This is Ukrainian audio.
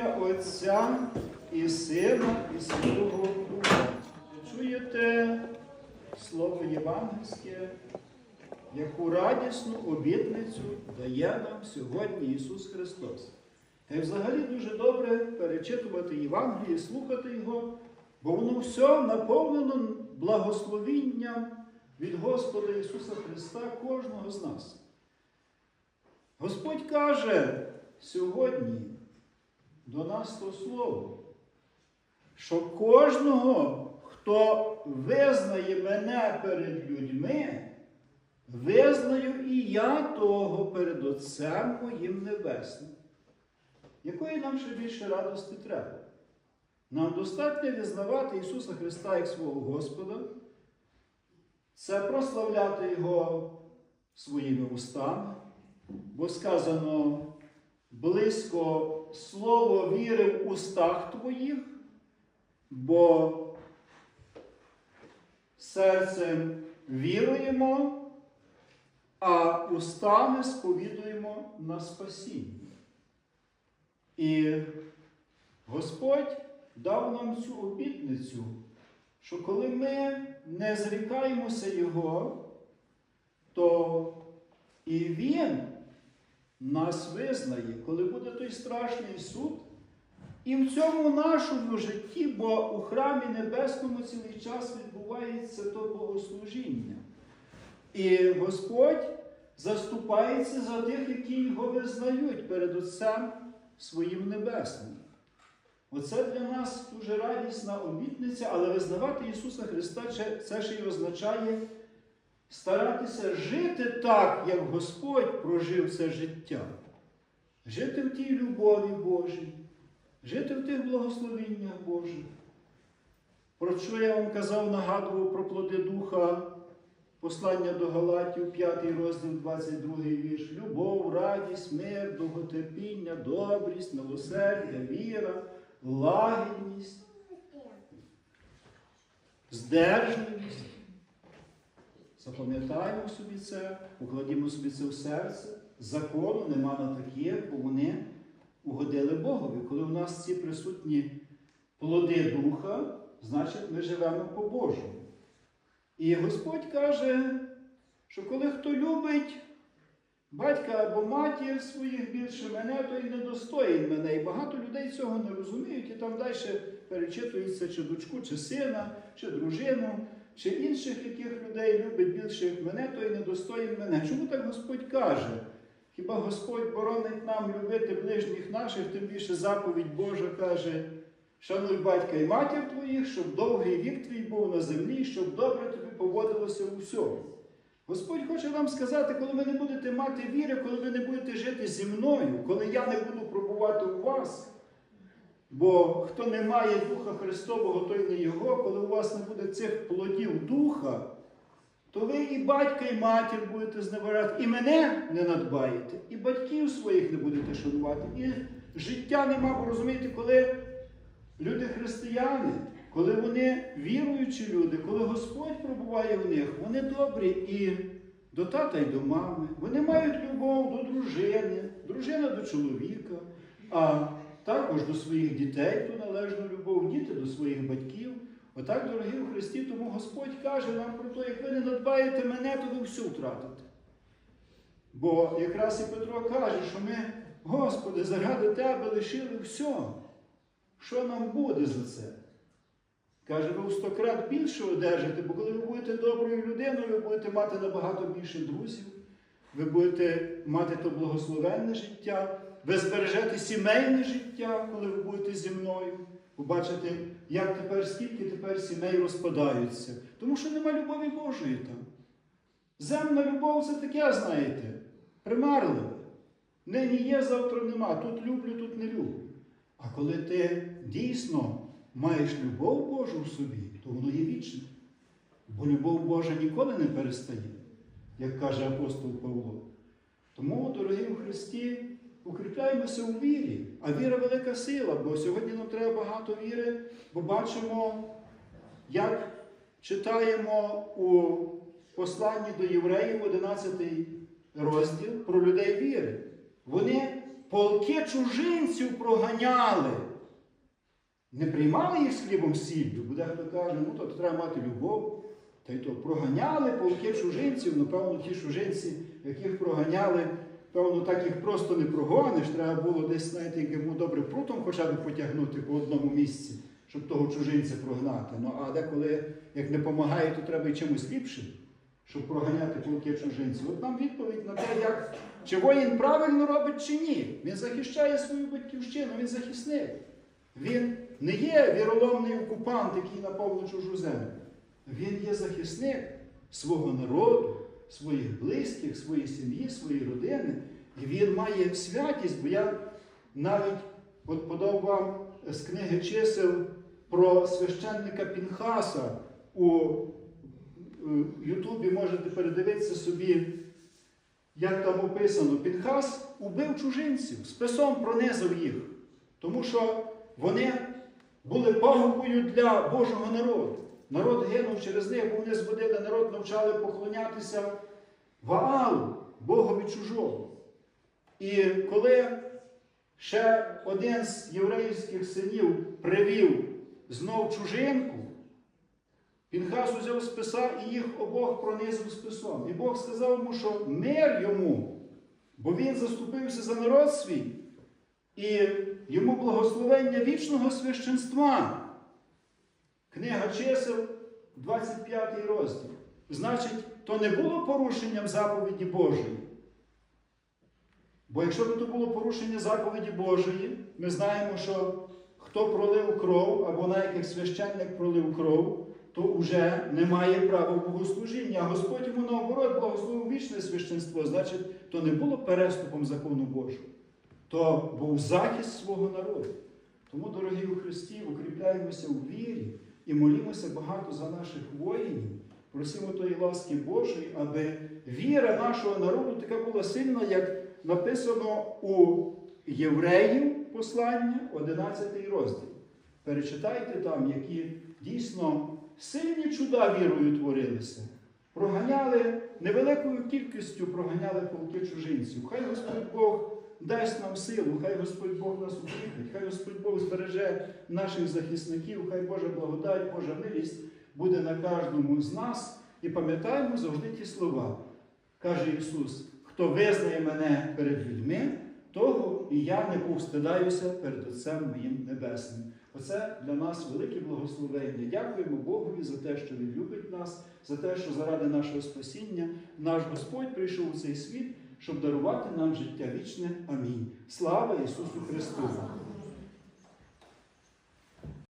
ім'я Отця і Сина, і Святого Духа. Чуєте слово євангельське, яку радісну обітницю дає нам сьогодні Ісус Христос. Й взагалі дуже добре перечитувати Євангеліє, слухати Його, бо воно все наповнено благословінням від Господа Ісуса Христа кожного з нас. Господь каже сьогодні до нас то слово, що кожного, хто визнає мене перед людьми, визнаю і я того перед Отцем моїм Небесним. Якої нам ще більше радості треба? Нам достатньо визнавати Ісуса Христа як свого Господа, це прославляти Його своїми устами, бо сказано близько слово віри в устах твоїх, бо серцем віруємо, а устами сповідуємо на спасіння. І Господь дав нам цю обітницю, що коли ми не зрікаємося Його, то і Він нас визнає, коли буде той страшний суд. І в цьому нашому житті, бо у храмі Небесному цілий час відбувається то богослужіння. І Господь заступається за тих, які його визнають перед Отцем своїм Небесним. Оце для нас дуже радісна обітниця, але визнавати Ісуса Христа це ще й означає старатися жити так, як Господь прожив це життя. Жити в тій любові Божій, жити в тих благословіннях Божих. Про що я вам казав, нагадував про плоди Духа, послання до Галатів, 5 розділ, 22 вірш. Любов, радість, мир, довготерпіння, добрість, милосердя, віра, лагідність, здержливість. Запам'ятаємо собі це, покладімо собі це в серце. Закону нема на таких, бо вони угодили Богові. Коли у нас ці присутні плоди Духа, значить ми живемо по-божому. І Господь каже, що коли хто любить батька або матір своїх більше мене, то й недостоїн мене. І багато людей цього не розуміють, і там далі перечитується, чи дочку, чи сина, чи дружину, чи інших яких людей любить більше мене, то й недостоїн мене. Чому так Господь каже? Хіба Господь боронить нам любити ближніх наших, тим більше заповідь Божа каже, шануй батька і матір твоїх, щоб довгий вік твій був на землі, щоб добре тобі поводилося у всьому. Господь хоче вам сказати, коли ви не будете мати віри, коли ви не будете жити зі мною, коли я не буду пробувати у вас. Бо хто не має Духа Христового, той не Його, коли у вас не буде цих плодів Духа, то ви і батька, і матір будете зневажати, і мене не надбаєте, і батьків своїх не будете шанувати. І життя нема, бо розумієте, коли люди християни, коли вони віруючі люди, коли Господь пробуває в них, вони добрі і до тата, і до мами. Вони мають любов до дружини, дружина до чоловіка, а також до своїх дітей ту належну любов, діти до своїх батьків. Отак, дорогі у Христі, тому Господь каже нам про те, як ви не надбаєте мене, то ви всю втратите. Бо якраз і Петро каже, що ми, Господи, заради Тебе лишили все. Що нам буде за це? Каже, ви в сто крат більше одержите, бо коли ви будете доброю людиною, ви будете мати набагато більше друзів, ви будете мати то благословенне життя, ви збережете сімейне життя, коли ви будете зі мною. Побачите, як тепер, скільки тепер сімей розпадаються. Тому що нема любові Божої там. Земна любов це таке, знаєте, примарливе. Нині є, завтра нема. Тут люблю, тут не люблю. А коли ти дійсно маєш любов Божу в собі, то воно є вічне. Бо любов Божа ніколи не перестає, як каже апостол Павло. Тому, дорогі у Христі, укріпляємося у вірі. А віра велика сила, бо сьогодні нам треба багато віри, бо бачимо, як читаємо у посланні до євреїв, 11 розділ, про людей віри. Вони полки чужинців проганяли. Не приймали їх з хлібом сіллю, бо дехто каже, ну то треба мати любов. Та й то проганяли полки чужинців, напевно, ті чужинці, яких проганяли, певно, так їх просто не прогониш. Треба було десь, знаєте, як йому добре прутом хоча б потягнути по одному місці, щоб того чужинця прогнати. Ну, а деколи, як не допомагає, то треба й чимось ліпшим, щоб проганяти полки чужинців. От нам відповідь на те, як, чи воїн правильно робить, чи ні. Він захищає свою батьківщину, він захисник. Він не є віроломний окупант, який наповнив чужу землю. Він є захисник свого народу, своїх близьких, своєї сім'ї, своєї родини. І він має святість, бо я навіть от подав вам з книги чисел про священника Пінхаса у е, Ютубі можете передивитися собі, як там описано. Пінхас убив чужинців, списом пронизав їх, тому що вони були пагубою для Божого народу. Народ гинув через них, бо вони зводили, народ навчали поклонятися Ваалу, Богові чужого. І коли ще один з єврейських синів привів знов чужинку, Пінхас узяв списа і їх обох пронизив списом. І Бог сказав йому, що мир йому, бо він заступився за народ свій, і йому благословення вічного священства. Книга чисел, 25 розділ. Значить, то не було порушенням заповіді Божої. Бо якщо б то було порушення заповіді Божої, ми знаємо, що хто пролив кров, або навіть як священник пролив кров, то вже не має права богослужіння. А Господь йому наоборот благословив вічне священство. Значить, то не було переступом закону Божого, то був захист свого народу. Тому, дорогі у Христі, укріпляємося у вірі і молімося багато за наших воїнів. Просимо тої ласки Божої, аби віра нашого народу така була сильна, як написано у Євреїв послання, 11 розділ. Перечитайте там, які дійсно сильні чуда вірою творилися. Проганяли невеликою кількістю проганяли полки чужинців. Хай Господь Бог дасть нам силу, хай Господь Бог нас укріпить, хай Господь Бог збереже наших захисників, хай Божа благодать, Божа милість буде на кожному з нас. І пам'ятаємо завжди ті слова. Каже Ісус: хто визнає мене перед людьми, того і я не повстидаюся перед Отцем моїм Небесним. Оце для нас велике благословення. Дякуємо Богові за те, що Він любить нас, за те, що заради нашого спасіння наш Господь прийшов у цей світ, щоб дарувати нам життя вічне. Амінь. Слава Ісусу Христу!